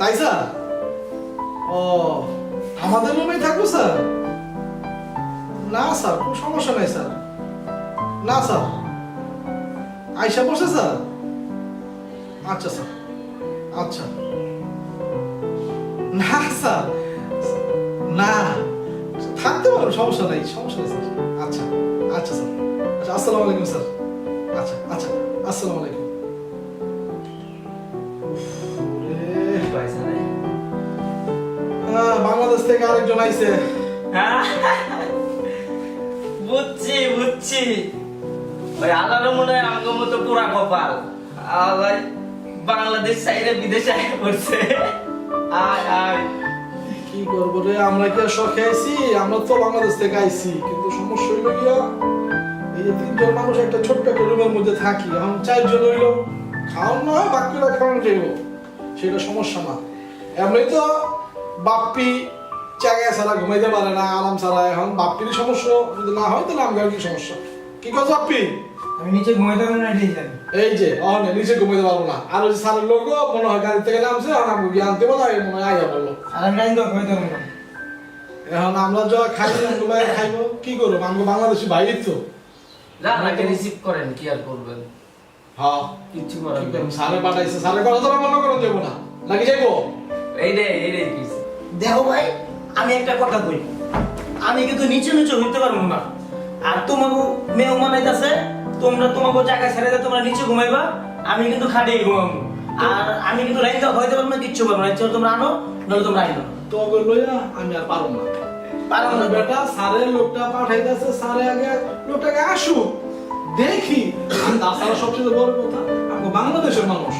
তাই স্যার? ও, আমাদের রুমেই থাকব স্যার? না স্যার, কোনো সমস্যা নাই স্যার। না স্যার। আইসা বসে স্যার। আচ্ছা স্যার। আচ্ছা। না স্যার। না। থাকতে পারো, সমস্যা নাই, সমস্যা নেই স্যার। আচ্ছা আচ্ছা স্যার। আচ্ছা আসসালামু আলাইকুম স্যার। আচ্ছা আচ্ছা আসসালামু আলাইকুম। থেকে আরেকজন আইছে। বুঝছি বুঝছি। ওই আল্লাহর মনে হয় আমাকে মতো পুরা কপাল। আর বাংলাদেশ সাইডে বিদেশে আয় পড়ছে। আয় আয়। কি করব রে? আমরা কি আর শখে আইছি? আমরা তো বাংলাদেশ থেকে আইছি। কিন্তু সমস্যা হইল গিয়া এই যে তিনজন মানুষ একটা ছোট্ট একটা রুমের মধ্যে থাকি এখন চারজন হইল খাওয়ান না হয় বাকিরা খাওয়ান যাইব সেটা সমস্যা না। এমনি তো বাপ্পি জায়গায় ছাড়া ঘুমাইতে পারে না আরাম ছাড়া এখন বাপ্পির সমস্যা যদি না হয় তাহলে আমার কি সমস্যা? কি কথা বাপ্পি আমি নিচে ঘুমাইতে পারি না ঠিক জানি। এই যে অন নিচে ঘুমাইতে পারব না। আর ওই যে সারের লোক মনে হয় গাড়ি থেকে নামছে এখন আমাকে গিয়ে আনতে বলা মনে হয় আইয়া বলল আর আমি ঘুমাইতে পারি না। এখন আমরা যা খাই খাইবো কি করব? আমরা বাংলাদেশি ভাই তো। না আমাকে রিসিভ করেন কি আর করবেন? হ্যাঁ কিচ্ছু করার নেই। সারে পাঠাইছে সারে কথা তো মনে করুন যাব না। নাকি যাইবো? এই রে এই রে দেখো ভাই আমি একটা কথা কই। আমি কিন্তু নিচে নিচে হইতে পারব না। আর তোমাকে মেহমান আইতাছে তোমরা তোমাকে জায়গা ছেড়ে দিয়ে তোমরা নিচে ঘুমাইবা আমি কিন্তু খাটিয়ে ঘুমাবো। আর আমি কিন্তু লাইন হইতে পারব না কিচ্ছু পারব না। তোমরা আনো নলে তোমরা আইনো। তো ওকে লইয়া আমি আর পারব না। পারব না। বেটা সারে লোকটা পাঠাইতেছে সারে আগে লোকটাকে আসুক দেখি। আর তাছাড়া সবচেয়ে বড় কথা আমাকে বাংলাদেশের মানুষ।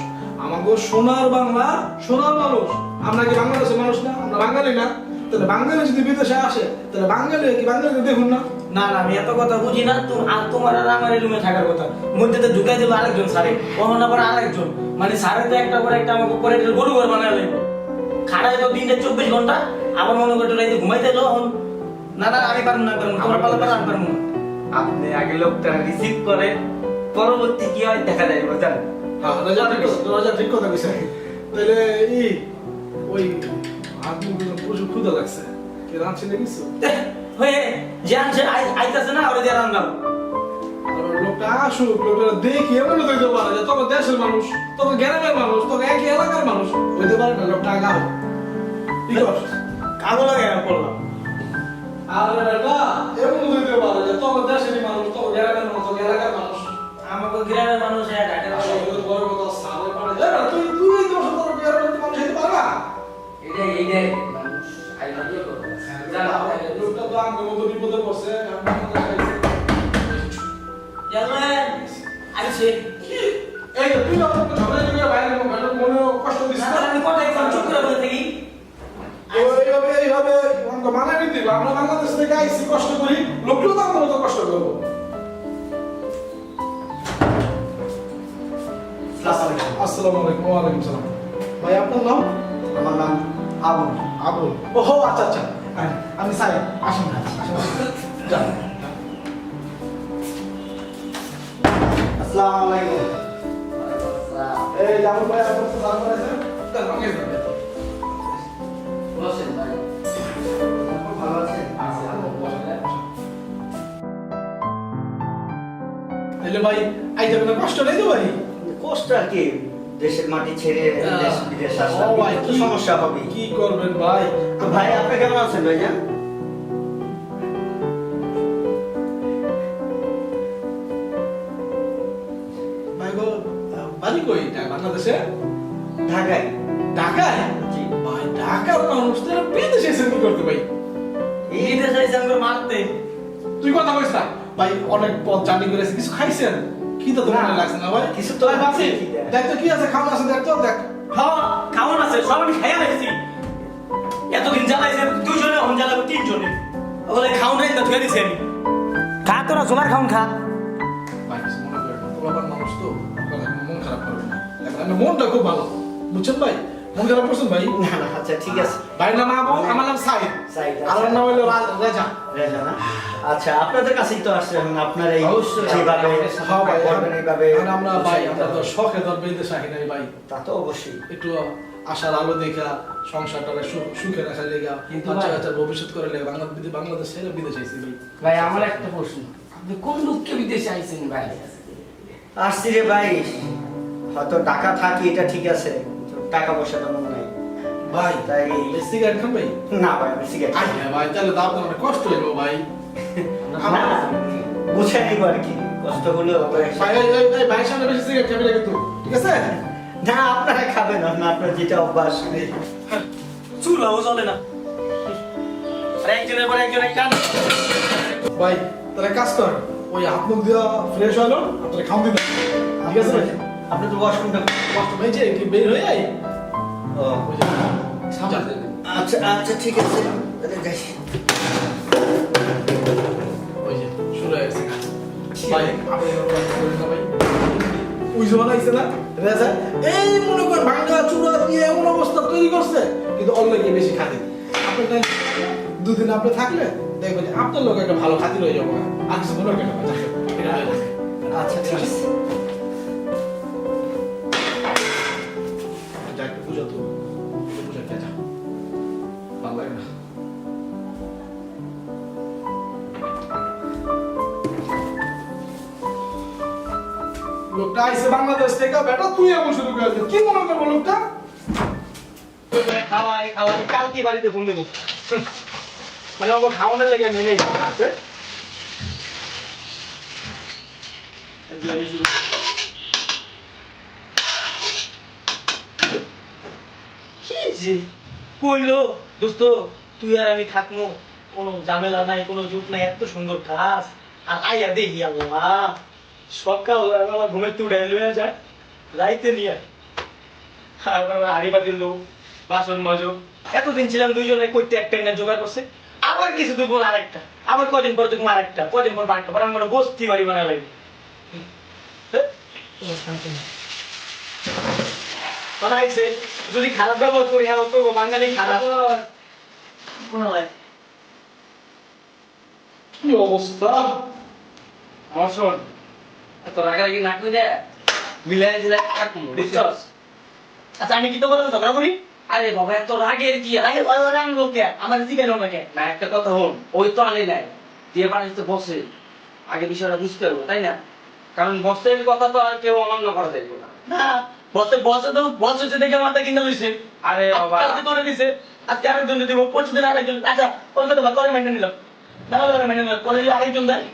আমাকে সোনার বাংলা সোনার মানুষ। আমরা কি বাংলাদেশের মানুষ না? আমরা বাঙালি না? তাহলে বাঙালি যদি বিদেশে আসে তাহলে বাঙালি কি বাঙালি দেখুন না? না না আমি এত কথা বুঝি না। তুমি আর তোমার আর আমার রুমে থাকার কথা। মধ্যে তো ঢুকাই দিল আরেকজন স্যারে কখন আবার আরেকজন। মানে স্যারে তো একটা পর একটা আমাকে পরে গরু ঘর বানায় লাগবে খাড়াই তো দিনটা চব্বিশ ঘণ্টা। আবার মনে করতে রাইতে ঘুমাইতে এলো এখন। না না আমি পারব না পারব তোমার পালা পালা আমি পারব না। আপনি আগে লোকটা রিসিভ করেন। পরবর্তী কি হয় দেখা যায় বুঝলেন হ্যাঁ রাজা ঠিক কথা রাজা ঠিক কথা কইছে। তাহলে ই ওই আপনি প্রচুর ক্ষুধা লাগছে কি রাঁধছি না কিছু হয়ে যে আইতাছে না ওরা দিয়ে রান্নাম লোকটা আসুক লোকটা দেখি এমন হইতে পারে যে তোকে দেশের মানুষ তোকে গ্রামের মানুষ তোকে একই এলাকার মানুষ। হইতে পারে না লোকটা আগা হোক কি কর কাগো লাগে করলাম আরে বেটা এমন হইতে পারে যে তোকে দেশেরই মানুষ তোকে গ্রামের মানুষ তোকে এলাকার মানুষ। আমাকে গ্রামের মানুষ এক আইটেম আসলে বড় কথা সালে পারে তুই তুই এই দশ তোর গ্রামের মানুষ হইতে পারে না মানুষ লোকটা তো আমার মতো বিপদে পড়ছে আমি জানেন আইছে এই যে তুই তো ঝগড়া বাইরে মনে মনে কষ্ট দিস না না আমি কথা একদম চুপ করে বলে থাকি। এইভাবে এইভাবে আমাকে মানা নিতে আমরা বাংলাদেশ থেকে আইসি কষ্ট করি লোকগুলো তো আমার মতো কষ্ট করব। আসসালামু আলাইকুম ওয়ালাইকুম সালাম। ভাই আপনার নাম? আমার নাম আবুল আবুল। ওহো আচ্ছা আচ্ছা। আমি সাই আসুন না আসসালামু আলাইকুম। এই জামুল ভাই আপনার সালাম করেছেন? বসেন ভাই। ভালো আছেন? তাহলে ভাই আইতে কোনো কষ্ট নেই তো ভাই? কষ্ট আর কি? দেশের মাটি ছেড়ে দেশ বিদেশ সমস্যা হবে? কি করবেন ভাই? তো ভাই আপনি কেমন আছেন ভাইয়া? বাড়ি কই বাংলাদেশে? ঢাকায়। ঢাকায়? জি ভাই ঢাকার মানুষ তো বিদেশে এসে কি করতে ভাই? এই দেশে মারতে। তুই কথা কইস ভাই অনেক পথ জার্নি করেছে কিছু খাইছেন? কি তো তোমার লাগছে না ভাই। কিছু তো ভাই আছে, দেখ তো কি আছে খাওয়া আছে দেখ তো দেখ। হ্যাঁ খাওয়া আছে সব আমি খাইয়া লাগছি এতদিন জ্বালাইছে দুজনে হন জ্বালাবো তিনজনে। বলে খাও নাই তো ধুয়ে দিছি। আমি খা তোরা জোলার খাওন খা। তোলাবার মানুষ তো মন খারাপ করবে না। মনটা খুব ভালো বুঝছেন ভাই? মন খারাপ করছেন ভাই? না না আচ্ছা ঠিক আছে। নাম আবু আমার নাম সাইদ। সাইদ, আচ্ছা। আমার নাম হলো রেজা। রেজা না? আচ্ছা আপনাদের কাছেই তো আসছেন আপনার এই যেভাবে হ্যাঁ ভাই। করবেন এইভাবে আমরা ভাই আমরা তো শখে বেঁধে নাই ভাই। তা তো অবশ্যই। একটু আশার আলো দেখা সুখে রাখার লেগা কিন্তু ভাই- কাচ্চার ভবিষ্যৎ করে লেগা বাংলাদেশ বাংলাদেশ ছেড়ে বিদেশ আইছি ভাই। ভাই আমার একটা প্রশ্ন। আপনি কোন লোককে বিদেশে আইছেন ভাই? আসছি রে ভাই। হয়তো টাকা থাকি এটা ঠিক আছে। টাকা পয়সা তেমন নাই। ভাই তাই সিগারেট খান ভাই না ভাই আমি সিগারেট আই হ্যাঁ ভাই তাহলে তো আপনার কষ্ট হইব ভাই। না বুঝে নিব আর কি কষ্ট হলেও ভাই এই এই সামনে বেশি সিগারেট খাবি না কিন্তু ঠিক আছে? না আপনারা খাবেন না আপনার যেটা অভ্যাস চুলাও চলে না। আর একজনের পর একজন এক কান? ভাই তাহলে কাজ কর ওই হাত মুখ দিয়া ফ্রেশ হলো আপনার খাওয়া দিন। ঠিক আছে? ভাই আপনি তো ওয়াশরুমটা কষ্ট হয়েছে কি বের হয়ে যাই আচ্ছা আচ্ছা ঠিক আছে। তাহলে যাই। ওই যে শুরু হয়ে গেছে ভাই আপনি এরকম করেন না ওই রেজা এই মনে করেন চূড়া দিয়ে এমন অবস্থা তৈরি করছে কিন্তু অল্লাহকে বেশি খাতে। আপনি দুদিন আপনি থাকলে দেখবেন আপনার লোক একটা ভালো খাতির হয়ে যাব আর কিছু হয়ে যাবে। আচ্ছা ঠিক আছে। লোকটা আইসে বাংলাদেশ থেকে, বেটা, তুই এমন শুরু কি মনে করব লোকটা? মানে মেনে কইলো? দোস্ত, তুই আর আমি থাকব কোনো ঝামেলা নাই, কোনো জুট নাই, এত সুন্দর কাজ। আর আইয়া দেখি আল্লাহ। সকাল বেলা ঘুমের তুই উঠে যায়। রাইতে নিয়ে আর হাড়ি পাতিল লোক বাসন মজো। এতদিন ছিলাম দুইজনে, কইতে একটা না জোগাড় করছে। আবার কিছু দুই বোন আরেকটা। আবার কদিন পর তুমি আরেকটা, কদিন পর বাড়িটা পর আমার বস্তি বাড়ি বানা লাগবে বানাইছে যদি খারাপ ব্যবহার করি হ্যাঁ তো বাঙালি খারাপ। কি অবস্থা? আমার শোন এত রাগারাগি না করে মিলাই দিলাই কাটবো বুঝছস? আচ্ছা আমি কি তো বললাম ঝগড়া করি? আরে বাবা এত রাগের কি? আরে ওই ওরা আনলো কে আমার জিজ্ঞাসা না না একটা কথা হন ওই তো আনে নাই। দিয়ে বানাইতে বসে। আগে বিষয়টা বুঝতে পারব তাই না? কারণ বসের কথা তো আর কেউ অমান্য করা যাইব না। না বসে বসে তো বস হচ্ছে দেখে মাথা কিনে লইছে। আরে বাবা। আজকে তোরে দিছে। আজকে আরেকজন দিব পরশু দিন আরেকজন আচ্ছা ওর কথা করে মেনে নিলাম। না করে মেনে নিলাম। পরে আরেকজন দেয়।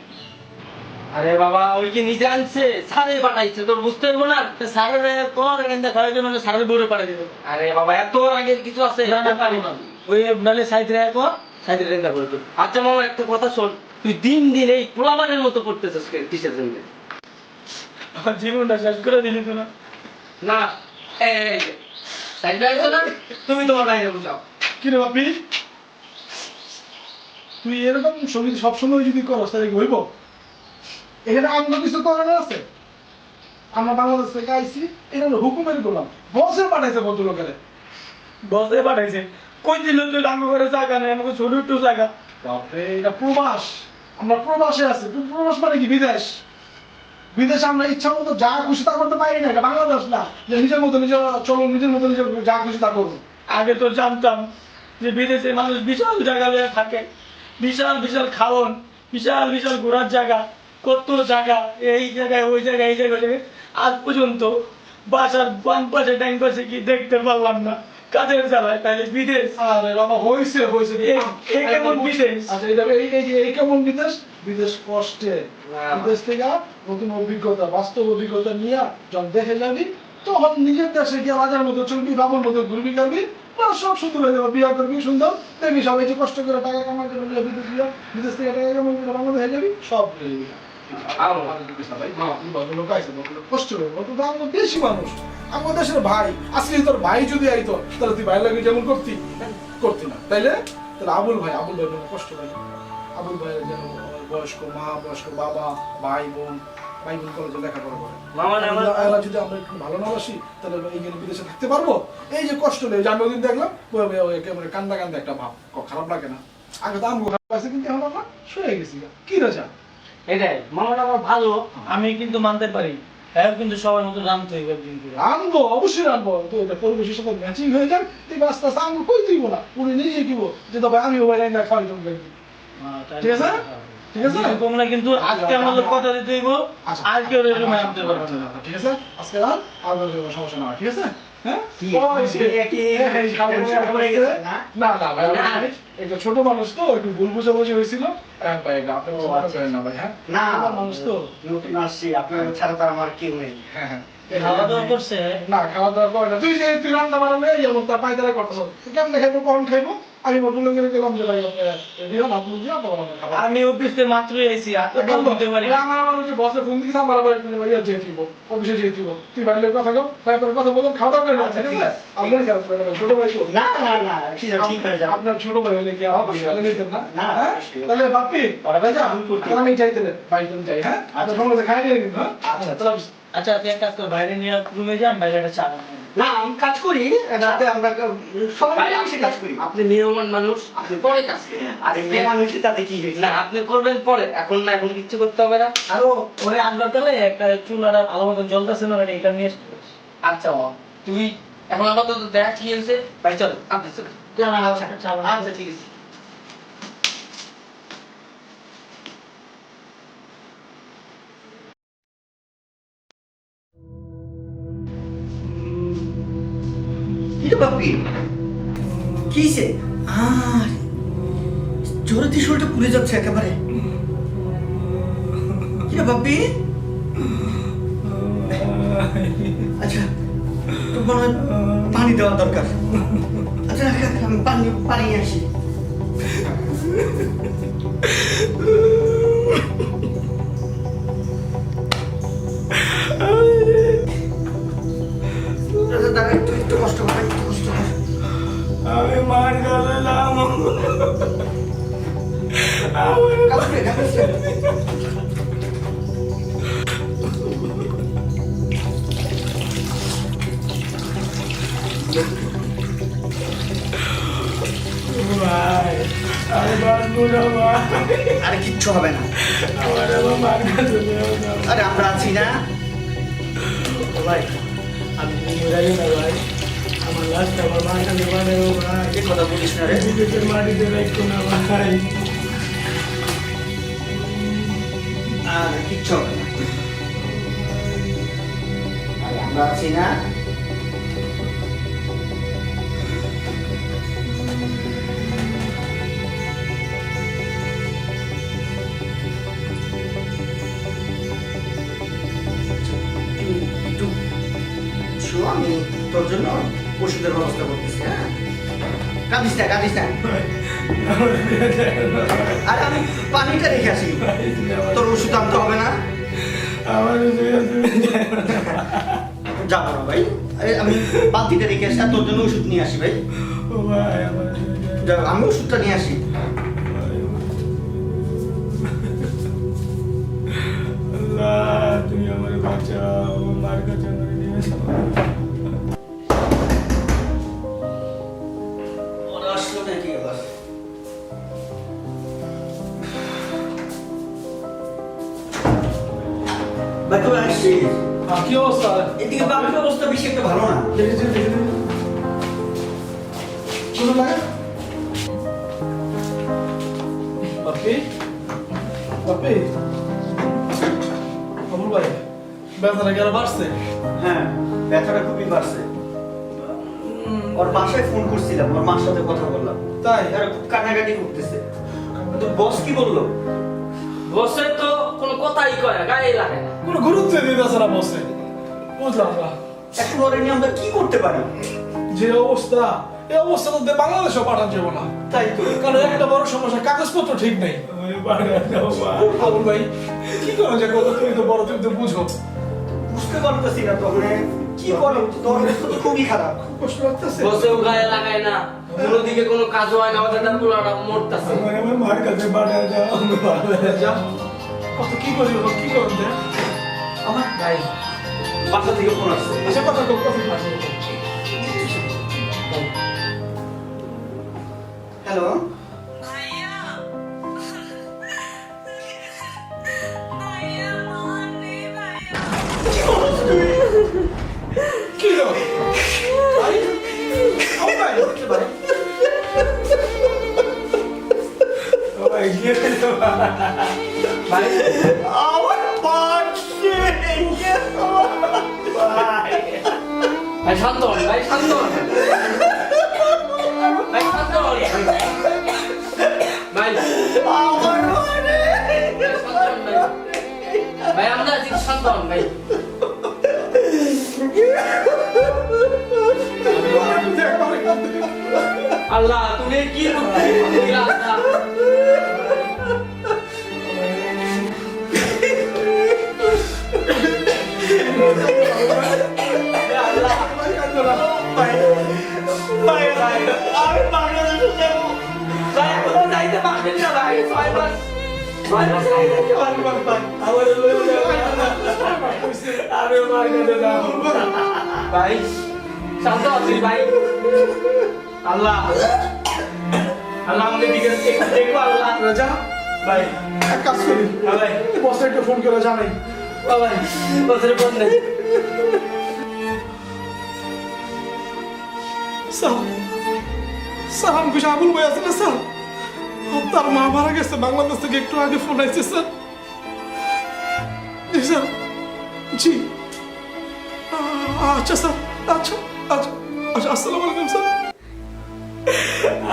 আরে বাবা ওই কি নিজে আনছে সারে বানাইছে তোর বুঝতে পারব না? সারের তোমার এখানে খাওয়ার জন্য সারের বউরে পাঠিয়ে দিবে। আরে বাবা এত রাগের কিছু আছে ওই নালে সাইড রে একো সাইড রে রেন্দা করে দিবে আচ্ছা মামা একটা কথা শোন। তুই দিন দিন এই পোলামানের মতো করতেছিস কিসের জন্য? আমার জীবনটা শেষ করে দিলি তো না। না এই সাইড বাইরে না তুমি তোমার বাইরে বুঝাও কি রে বাপি? তুই এরকম সংগীত সবসময় যদি করস তাহলে হইব? এখানে অন্য কিছু করার আছে? আমরা বাংলাদেশ থেকে আইছি এটা হলো হুকুমের গোলাম। বসে পাঠাইছে ভদ্রলোকের। বসে পাঠাইছে। কই দিল তুই ডাঙ্গো করে জায়গা নেই? আমাকে ছোট একটু জায়গা। বাপরে এটা প্রবাস। আমরা প্রবাসে আছি। প্রবাস মানে কি? বিদেশ। বিদেশে আমরা ইচ্ছা মতো যা খুশি তা করতে পারি না। এটা বাংলাদেশ না। যে নিজের মতো নিজের চলুন নিজের মতো নিজের যা খুশি তা করুন। আগে তো জানতাম যে বিদেশে মানুষ বিশাল জায়গা থাকে। বিশাল বিশাল খাওন বিশাল বিশাল ঘোরার জায়গা। কত জায়গা এই জায়গায় ওই জায়গায় এই জায়গায় আজ পর্যন্ত বাসার বাম পাশে ডাইন পাশে কি দেখতে পারলাম না। কাজের জ্বালায়? তাহলে বিদেশ। আরে বাবা হইছে হইছে। এই- এই কেমন বিদেশ? আচ্ছা এই এই এই কেমন বিদেশ? বিদেশ কষ্টে। বিদেশ থেকে নতুন অভিজ্ঞতা বাস্তব অভিজ্ঞতা নিয়ে যখন দেখে যাবি তখন নিজের দেশে গিয়ে রাজার মতো চলবি বাবুর মতো ঘুরবি করবি সব সুন্দর হয়ে যাবে বিয়ে করবি সুন্দর। দেখবি সবাই যে কষ্ট করে টাকা কামাই করে বিদেশ বিদেশ থেকে টাকা কামাই করে বাংলাদেশ হয়ে যাবি সব হয়ে যাবি। আও। ভদ্রলোক আইছে, ভদ্রলোক কষ্ট হবে অত তো আমরা দেশি মানুষ। আমার দেশের ভাই আজকে তোর ভাই যদি আইতো তাহলে তুই ভাই লাগে যেমন করতি করতি না। তাইলে? তাহলে আবুল ভাই আবুল ভাই কষ্ট পাই আবুল ভাই যেন বয়স্ক মা বয়স্ক বাবা ভাই বোন বাইবেল কলেজে লেখাপড়া করে। মামা না আমার এরা- এরা যদি আমরা একটু ভালো না বাসি তাহলে এইখানে বিদেশে থাকতে পারব? এই যে কষ্ট নেই যে আমি ওদিন দেখলাম একেবারে কান্দা কান্দা একটা ভাব। খারাপ লাগে না। আগে তো আমগো খারাপ আছে কিন্তু এখন আমরা শুয়ে গেছি। কি রাজা? এটাই মামাটা আমার ভালো। আমি কিন্তু মানতে পারি। হ্যাঁ কিন্তু সবার মতো জানতে হইবে একদিন করে। আনব অবশ্যই আনব তো এটা পরিবেশের সাথে ম্যাচিং হয়ে যাক। তুই আস্তে আস্তে আনব কই দিব না? উনি নিজে কিবো। যে তবে আমি ওই না খাওয়াই তোমাকে হ্যাঁ, ঠিক আছে? ঠিক আছে? তোমরা কিন্তু আজকে আমাদের কথা দিতে হইব। আচ্ছা। আজকে আনতে পারবে না ঠিক আছে? আজকে আর? সমস্যা না ঠিক আছে? হ্যাঁ? ছোট মানুষ তো একটু ভুল বুঝাবুঝি হয়েছিল। আচ্ছা। ভাই হ্যাঁ? না আমার মানুষ তো। নতুন আসছি আপনার ছাড়া তো আমার কেউ নেই। হ্যাঁ খাওয়া দাওয়া করছে? না খাওয়া দাওয়া করে না। তুই যে তুই রান্না বান্না এই এমন তার পায়তারা করতেছ। তুই কেমনে খাইবো কখন খাইবো? আমি মটুল করে গেলাম যে ভাই আপনি আপনি আপনার আমি অফিসে মাত্রই আইছি আর তো বল দিতে পারি আমার আমার হচ্ছে বসে ফোন দিয়েছে আমার একটু ইয়ে যেয়ে দিব অফিসে যেয়ে দিব। তুই বাইরে কথা কও তারপরে কথা বলুন খাওয়া দাওয়া করে আচ্ছা, ঠিক আছে। আছে। আপনার করে নেবেন, ছোট ভাই তো। না না না ঠিক আছে, ঠিক হয়ে যাবে। আপনার ছোট ভাই হলে কি আমার ভালো নিতেন না? না, হ্যাঁ? তাহলে বাপি ওরা ভাই আমি করতে তাহলে আমি যাইতে দেন বাইজন যাই হ্যাঁ? আচ্ছা। খাই নিয়ে কিন্তু হ্যাঁ? আচ্ছা। তাহলে আচ্ছা তুই এক কাজ কর বাইরে নিয়ে রুমে যান বাইরে একটা চা। না আমি কাজ করি রাতে আমরা সবাই মিলে কাজ করি। আপনি নিয়মান মানুষ আপনি পরে কাজ আরে মেয়ে মানুষের তাতে কি হয়েছে না আপনি করবেন পরে এখন না এখন কিচ্ছু করতে হবে না। আরও ওরে আন্দার তালে একটা চুলার আলো মতন জ্বলতেছে না এটা নিয়ে আচ্ছা ও তুই এখন আপাতত দেখ কি হয়েছে। ভাই চল আপনি চল। আচ্ছা ঠিক আছে। কি রে বাপি কিসে আর জোরে দিয়ে শরীরটা পুড়ে যাচ্ছে একেবারে। কি রে বাপি? আচ্ছা হয় পানি দেওয়া দরকার। আচ্ছা আমি পানি পানি আসি। আমি মার গেলাম আরে কিচ্ছু হবে না। আরে আমরা আছি না। ভাই আমি না ভাই। আমার লাস্ট আমার মার কাছে বানাবো ভাই কি কথা বলিস না রে বিদেশের মাটিতে রাখো না ভাই আরে কিচ্ছু হবে না আরে আমরা আছি ওষুধের ব্যবস্থা করতেছি হ্যাঁ? কাঁদিস না কাঁদিস না। আরে আমি পানিটা রেখে আসি। তোর ওষুধ আনতে হবে না? যাব না। ভাই। আরে আমি বালতিটা রেখে আসি আর তোর জন্য ওষুধ নিয়ে আসি ভাই। আমি ওষুধটা নিয়ে আসি। তুমি আমার বাঁচাও মার কাছে নিয়ে কি অবস্থা? এদিকে বাপের অবস্থা বেশি একটা ভালো না। লাগে ভাই। ব্যথাটা কি আরও বাড়ছে? হ্যাঁ ব্যথাটা খুবই বাড়ছে। ওর বাসায় ফোন করছিলাম ওর মার সাথে কথা বললাম। তাই? এরা খুব কান্নাকাটি করতেছে। তো বস কি বলল? বসে তো কোনো কথাই কয় গায়ে লাগে না কোনো গুরুত্ব দিতেছে না বসে বুঝলাম না এখন ওরা নিয়ে আমরা কি করতে পারি যে অবস্থা এই অবস্থা তো বাংলাদেশেও পাঠান যাব না তাই তো কারণ একটা বড় সমস্যা কাগজপত্র ঠিক নেই আবুল ভাই কি করো যে কত তুমি তো বড় তুমি তো বুঝো বুঝতে পারতেছি না তখন কি করো তোর অবস্থা তো খুবই খারাপ কষ্ট লাগতেছে বসেও গায়ে লাগায় না কোনো দিকে কোনো কাজ হয় না ওদের পোলাটা মরতেছে আমার মার কাছে বাড়া যাও যা কত কি করি কি করুন যে? আমার ভাই। বাসা থেকে ফোন আসছে। এসে কথা কো কথা। হ্যালো। শান্ত হন ভাই শান্ত হন ভাই শান্ত হন ভাই আমার ভাই শান্ত হন ভাই যাব ভাই কোথাও যাইতে পারবেন না ভাই। ছয় মাস ছয় মাস যাইতে পারবেন ভাই আমার আমি মার কাছে যাব ভাই শান্ত আছি ভাই। আল্লাহ। আল্লাহ আমাদের দিকে দেখো আল্লাহ। রাজা ভাই। এক কাজ করি। হ্যাঁ ভাই। বসে একটু ফোন করে জানাই। ভাই বছরে ফোন নেই স্যার আমি আবুল ভাই আছে না স্যার? তার মা মারা গেছে বাংলাদেশ থেকে একটু আগে ফোন আসছে স্যার। জি স্যার। জি। আচ্ছা স্যার। আচ্ছা আচ্ছা আচ্ছা আসসালামু আলাইকুম স্যার।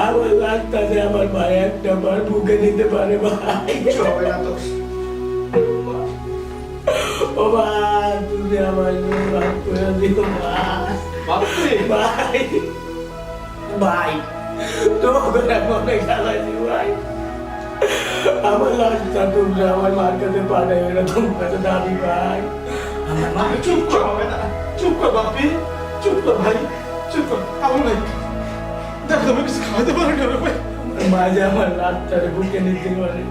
আমার লাগতাছে আমার ভাই একটা বার বুকে দিতে পারে ভাই। হবে না তো। ও ভাই তুমি আমার মাফ করে দিও ভাই। ভাই। তোমাকে মনে খেলাইছি ভাই। আমার লাশটা আমার মার কাছে পাঠাই না তোমার কাছে দাবি ভাই। আমার মা চুপ কর না চুপ কর বাপি। চুপ কর ভাই। চুপ কর আবুল ভাই দেখ তুমি কিছু খাওয়াতে পারে না ভাই। মাঝে আমার লাশটারে বুকে নিতে পারে।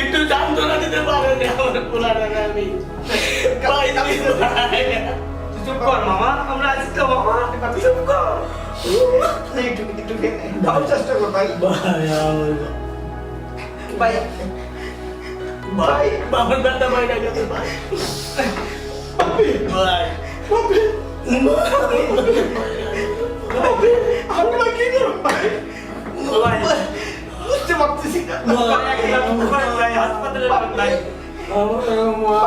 একটু যন্ত্রণা দিতে পারে না আমার পোলাটা আমি। চুপ কর মামা। আমরা আছি তো মামা। চুপ কর। একটু একটু খাওয়ার চেষ্টা কর ভাই ভাই আমার ভাই ভাই বাবার ব্যথা ভাই না গেছে ভাই বাপি ভাই বাপি বাপি আমি ভাই কি করব ভাই ভাই বুঝতে পারতেছি না ভাই হাসপাতালে ভাই আমার মা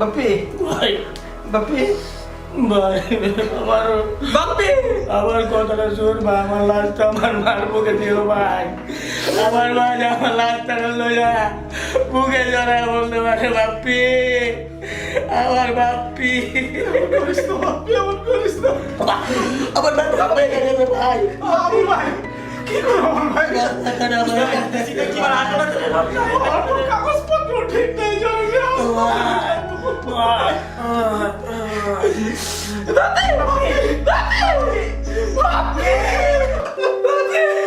বাপি ভাই বাপি ভাই আমার বাপি আমার কথাটা শুন ভাই আমার লাশটা আমার মার বুকে দিও ভাই। আমার মা যে আমার লাশটা লইয়া বুকে জড়ায় বলতে পারে বাপ্পি আমার বাপি। আমার করিস না আমার ব্যথা হয়ে গেছে ভাই। আবুল ভাই কি করব আমার ভাই? আমার কাগজপত্র ঠিক নেই জানি না ভাই, বাপি বাপি বাপি এখন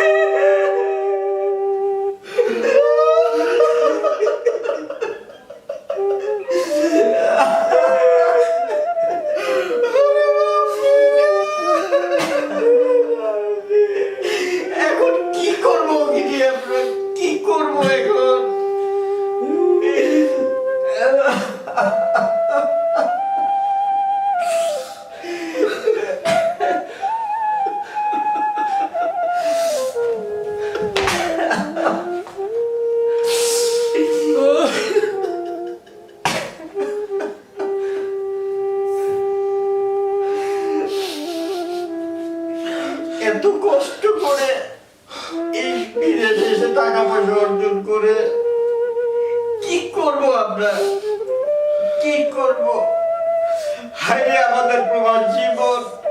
করব আমরা? কি করব? হায় আমাদের প্রবাস জীবন।